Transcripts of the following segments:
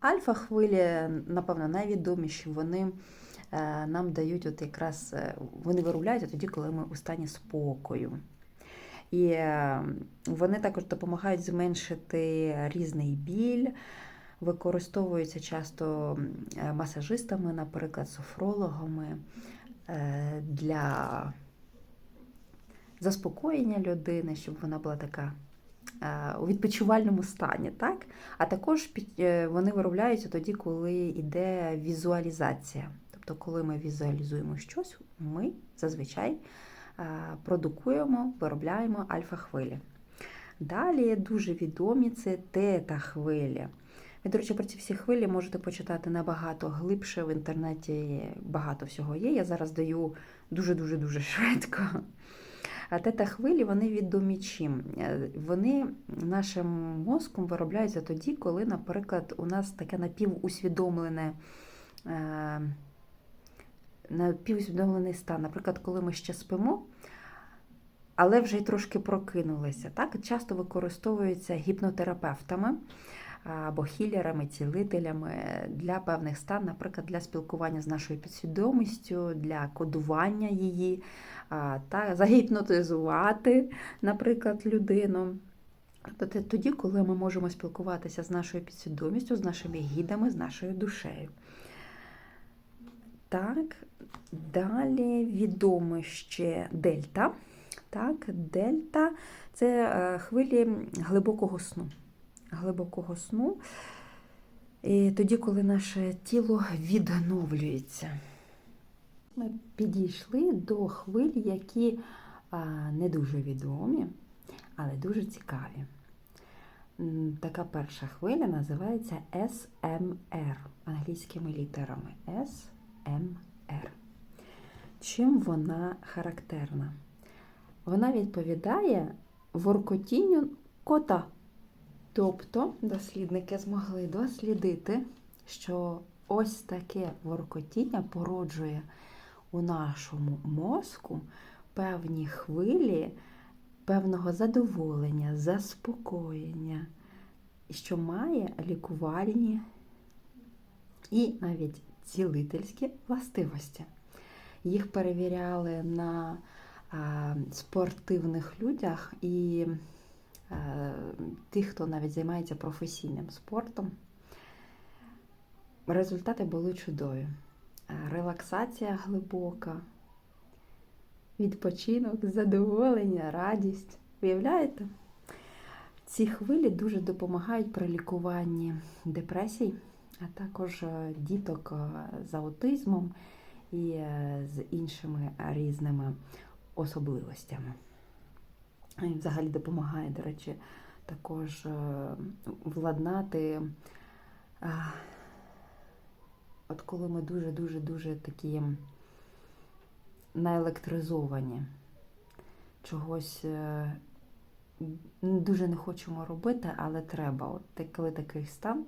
Альфа-хвилі, напевно, найвідоміші, вони е, нам дають от якраз, е, вони виробляються тоді, коли ми у стані спокою. І е, вони також допомагають зменшити різний біль, використовуються часто масажистами, наприклад, софрологами для заспокоєння людини, щоб вона була така у відпочивальному стані. Так? А також е, вони виробляються тоді, коли йде візуалізація. Тобто, коли ми візуалізуємо щось, ми зазвичай е, продукуємо, виробляємо альфа-хвилі. Далі дуже відомі це тета-хвилі. Ви, до речі, про ці всі хвилі можете почитати набагато глибше. В інтернеті багато всього є. Я зараз даю дуже-дуже дуже швидко. А тета-хвилі вони відомі чим? Е, Вони нашим мозком виробляються тоді, коли, наприклад, у нас таке напівусвідомлене. е, Напівусвідомлений стан. Наприклад, коли ми ще спимо, але вже й трошки прокинулися. Так? Часто використовуються гіпнотерапевтами або хілерами, цілителями для певних стан, наприклад, для спілкування з нашою підсвідомістю, для кодування її, та загіпнотизувати, наприклад, людину. Тобто тоді, коли ми можемо спілкуватися з нашою підсвідомістю, з нашими гідами, з нашою душею. Так, далі відомо ще дельта. Так, дельта це е, хвилі глибокого сну. Глибокого сну. І тоді, коли наше тіло відновлюється. Ми підійшли до хвиль, які не дуже відомі, але дуже цікаві. Така перша хвиля називається SMR англійськими літерами. SMR. Чим вона характерна? Вона відповідає воркотінню кота. Тобто дослідники змогли дослідити, що ось таке воркотіння породжує у нашому мозку певні хвилі певного задоволення, заспокоєння, що має лікувальні і навіть цілительські властивості. Їх перевіряли на спортивних людях і тих, хто навіть займається професійним спортом. Результати були чудові. Е, Релаксація глибока, відпочинок, задоволення, радість. Уявляєте? Ці хвилі дуже допомагають при лікуванні депресій, а також е, діток е, з аутизмом і з іншими різними особливостями. І взагалі допомагає, до речі, також е, владнати. От коли ми дуже-дуже-дуже такі наелектризовані, чогось е, дуже не хочемо робити, але треба. От коли такий стан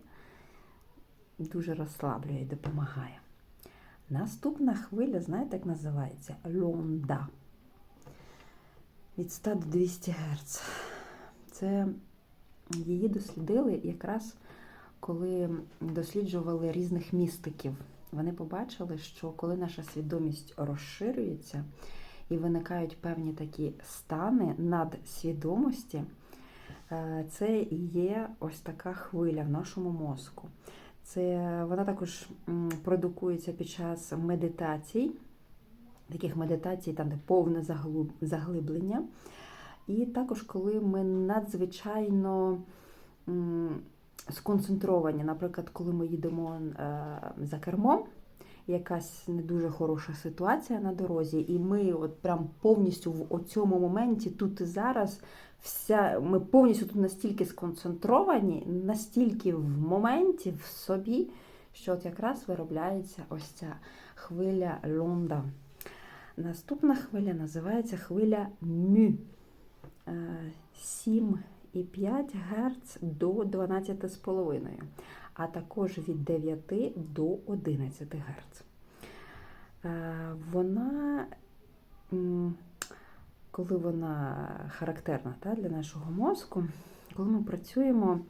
дуже розслаблює і допомагає. Наступна хвиля, знаєте, як називається? Лонда. Від 100 до 200 Гц. Це її дослідили якраз коли досліджували різних містиків. Вони побачили, що коли наша свідомість розширюється і виникають певні такі стани надсвідомості, е, це і є ось така хвиля в нашому мозку. Це вона також продукується під час медитацій, таких медитацій, там де повне заглиблення. І також, коли ми надзвичайно сконцентровані, наприклад, коли ми їдемо е, за кермом, якась не дуже хороша ситуація на дорозі, і ми от прям повністю в цьому моменті, тут і зараз, вся, ми повністю тут настільки сконцентровані, настільки в моменті, в собі, що от якраз виробляється ось ця хвиля лонда. Наступна хвиля називається хвиля мю. Е, 7,5 Гц до 12,5, а також від 9 до 11 Гц. Е, Вона, коли вона характерна та, для нашого мозку, коли ми працюємо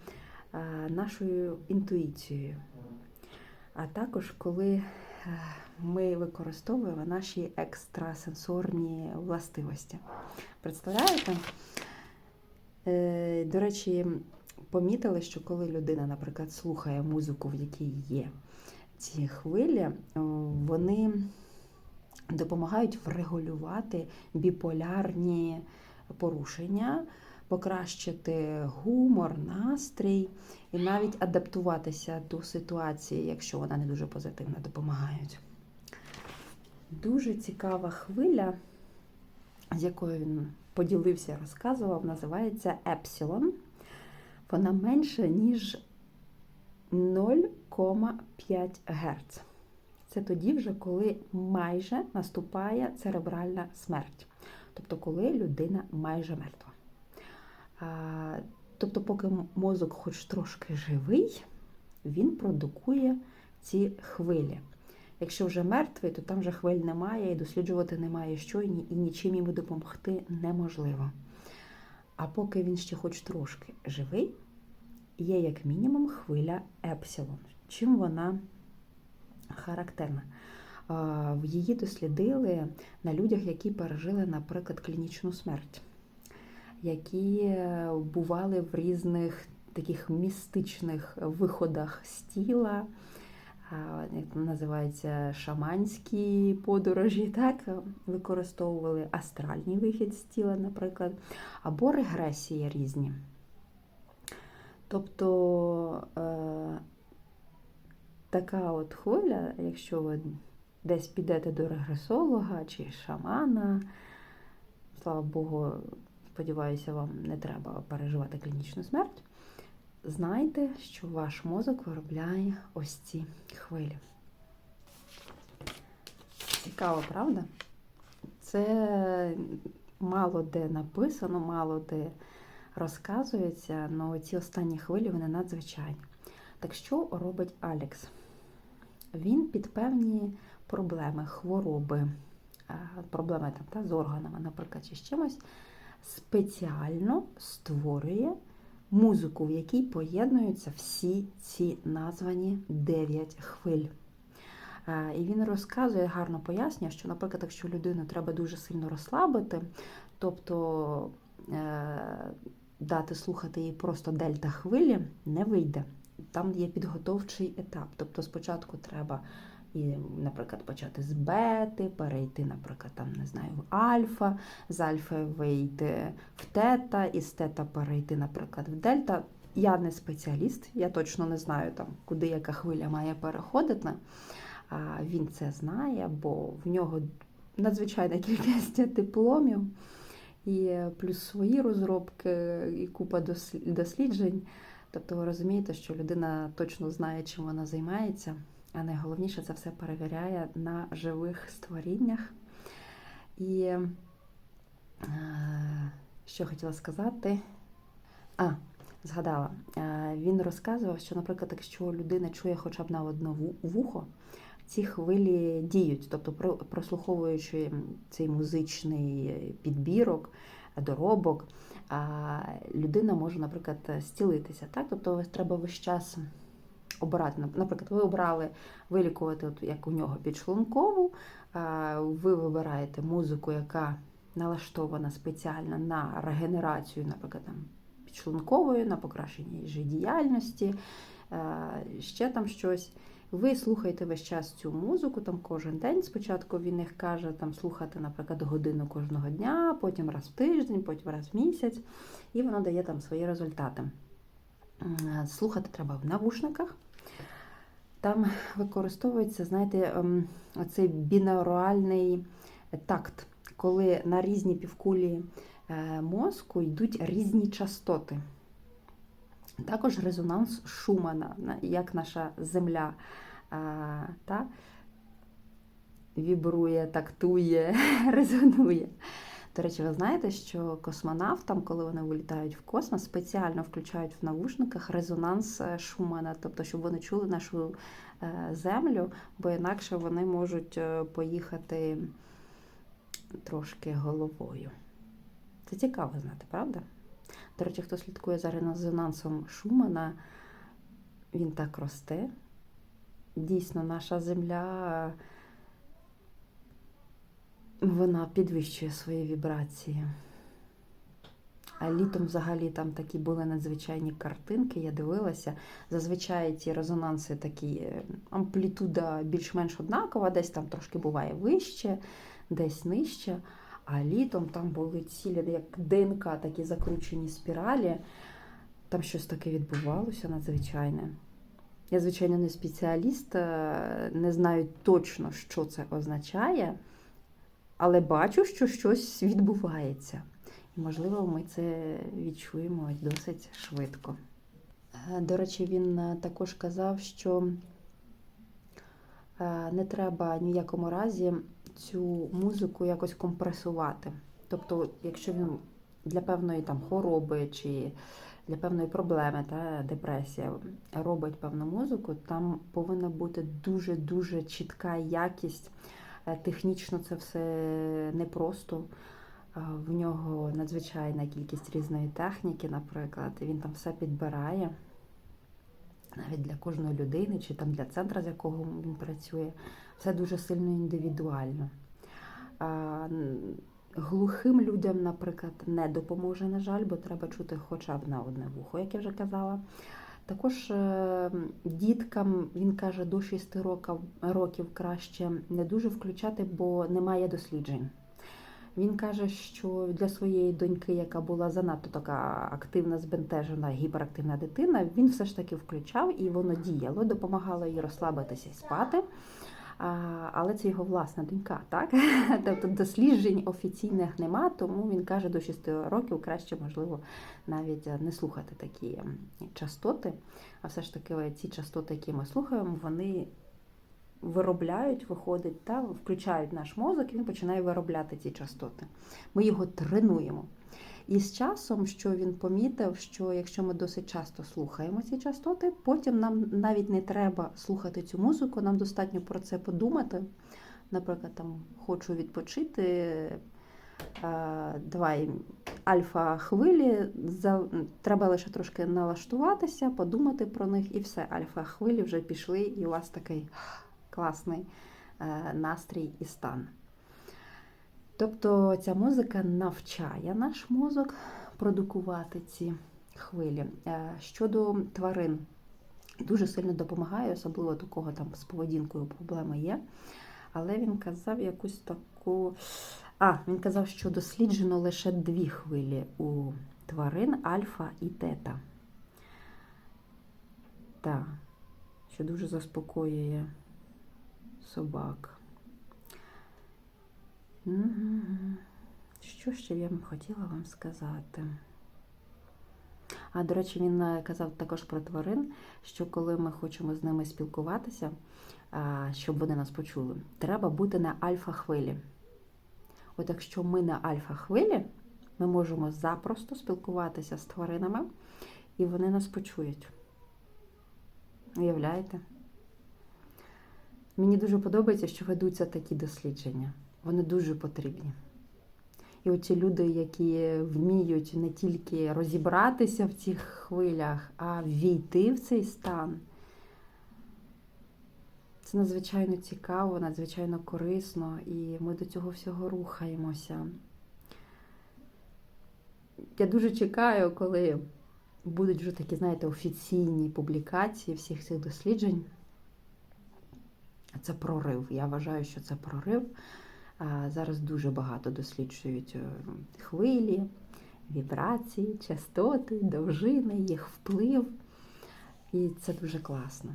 е, нашою інтуїцією. а також коли ми використовуємо наші екстрасенсорні властивості. Представляєте? Е, До речі, помітили, що коли людина, наприклад, слухає музику, в якій є ці хвилі, вони допомагають врегулювати біполярні порушення, покращити гумор, настрій і навіть адаптуватися до ситуації, якщо вона не дуже позитивна, допомагають. Дуже цікава хвиля, з якою він поділився, розказував, називається Епсилон. Вона менша, ніж 0,5 Гц. Це тоді вже, коли майже наступає церебральна смерть. Тобто, коли людина майже мертва. Тобто, поки мозок хоч трошки живий, він продукує ці хвилі. Якщо вже мертвий, то там вже хвиль немає, і досліджувати немає що, і нічим йому допомогти неможливо. А поки він ще хоч трошки живий, є як мінімум хвиля епсилон. Чим вона характерна? Її дослідили на людях, які пережили, наприклад, клінічну смерть, які бували в різних таких містичних виходах з тіла, як називається шаманські подорожі, так, використовували астральний вихід з тіла, наприклад, або регресії різні. Тобто е, така от хвиля, якщо ви десь підете до регресолога чи шамана, слава Богу, сподіваюся, вам не треба переживати клінічну смерть. Знайте, що ваш мозок виробляє ось ці хвилі. Цікаво, правда? Це мало де написано, мало де розказується, але ці останні хвилі вони надзвичайні. Так що робить Алекс? Він під певні проблеми, хвороби, проблеми там, та, з органами, наприклад, чи з чимось, спеціально створює музику, в якій поєднуються всі ці названі 9 хвиль. І він розказує, гарно пояснює, що, наприклад, якщо людину треба дуже сильно розслабити, тобто е, дати слухати їй просто дельта хвилі, не вийде. Там є підготовчий етап. Тобто спочатку треба, і, наприклад, почати з бети, перейти, наприклад, там, не знаю, в альфа, з альфа вийти в тета, і з тета перейти, наприклад, в дельта. Я не спеціаліст, я точно не знаю, там, куди яка хвиля має переходити. А Він це знає, бо в нього надзвичайна кількість дипломів, і плюс свої розробки, і купа досліджень. Тобто ви розумієте, що людина точно знає, чим вона займається, а найголовніше це все перевіряє на живих створіннях. І е, що хотіла сказати? А, згадала, е, він розказував, що, наприклад, якщо людина чує хоча б на одне вухо, ці хвилі діють, тобто прослуховуючи цей музичний підбірок, доробок, людина може, наприклад, зцілитися. Так? Тобто треба весь час обирати. Наприклад, ви обрали вилікувати, от як у нього підшлункову, ви вибираєте музику, яка налаштована спеціально на регенерацію, наприклад, там, підшлункової, на покращення діяльності, ще там щось. Ви слухаєте весь час цю музику, там кожен день. Спочатку він їх каже там слухати, наприклад, годину кожного дня, потім раз в тиждень, потім раз в місяць, і воно дає там свої результати. Слухати треба в навушниках. Там використовується, знаєте, ем, оцей бінауруальний такт, коли на різні півкулі е, мозку йдуть різні частоти. Також резонанс Шумана, як наша земля та, вібрує, тактує, резонує. До речі, ви знаєте, що космонавтам, коли вони вилітають в космос, спеціально включають в навушниках резонанс е, Шумана, тобто, щоб вони чули нашу е, землю, бо інакше вони можуть е, поїхати трошки головою. Це цікаво знати, правда? До речі, хто слідкує за резонансом Шумана, він так росте. дійсно наша земля вона підвищує свої вібрації. А літом взагалі там такі були надзвичайні картинки, я дивилася. Зазвичай ті резонанси такі е, амплітуда більш-менш однакова, десь там трошки буває вище, десь нижче. А літом там були цілі, як ДНК, такі закручені спіралі. Там щось таке відбувалося надзвичайне. Я, звичайно, не спеціаліст, е, не знаю точно, що це означає, але бачу, що щось відбувається. І, можливо, ми це відчуємо досить швидко. Е, До речі, він е, також казав, що е, не треба ні в якому разі цю музику якось компресувати. Тобто, якщо він для певної там хвороби чи для певної проблеми, та депресія робить певну музику, там повинна бути дуже-дуже чітка якість. Е, Технічно це все непросто. Е, В нього надзвичайна кількість різної техніки, наприклад, він там все підбирає. Навіть для кожної людини, чи там для центра, з якого він працює, все дуже сильно індивідуально. Глухим людям, наприклад, не допоможе, на жаль, бо треба чути хоча б на одне вухо, як я вже казала. Також е, діткам він каже до 6 років, років краще не дуже включати, бо немає досліджень. Він каже, що для своєї доньки, яка була занадто така активна, збентежена, гіперактивна дитина, він все ж таки включав і воно діяло, допомагало їй розслабитися і спати. Але це його власна донька, так? Тобто досліджень офіційних нема, тому він каже, до 6 років краще, можливо, навіть не слухати такі частоти. А все ж таки ці частоти, які ми слухаємо, вони виробляють, виходить, та включають наш мозок, і він починає виробляти ці частоти. Ми його тренуємо. І з часом, що він помітив, що якщо ми досить часто слухаємо ці частоти, потім нам навіть не треба слухати цю музику, нам достатньо про це подумати. Наприклад, там хочу відпочити. е, Давай альфа хвилі, за- треба лише трошки налаштуватися, подумати про них, і все, альфа хвилі вже пішли, і у вас такий класний е, настрій і стан. Тобто ця музика навчає наш мозок продукувати ці хвилі. Е, Щодо тварин, дуже сильно допомагає, особливо у кого там з поведінкою проблеми є. Але він казав якусь таку. А, він казав, що досліджено лише дві хвилі у тварин альфа і тета. Так, що дуже заспокоює собак. Що ще я хотіла вам сказати? А, до речі, він е, казав також про тварин, що коли ми хочемо з ними спілкуватися, щоб вони нас почули, треба бути на альфа-хвилі. От якщо ми на альфа-хвилі, ми можемо запросто спілкуватися з тваринами, і вони нас почують. Уявляєте? Мені дуже подобається, що ведуться такі дослідження. Вони дуже потрібні. І оці люди, які вміють не тільки розібратися в цих хвилях, а війти в цей стан. Це надзвичайно цікаво, надзвичайно корисно, і ми до цього всього рухаємося. Я дуже чекаю, коли будуть вже такі, знаєте, офіційні публікації всіх цих досліджень. Це прорив. Я вважаю, що це прорив. Зараз дуже багато досліджують е, хвилі, вібрації, частоти, довжини, їх вплив. І це дуже класно.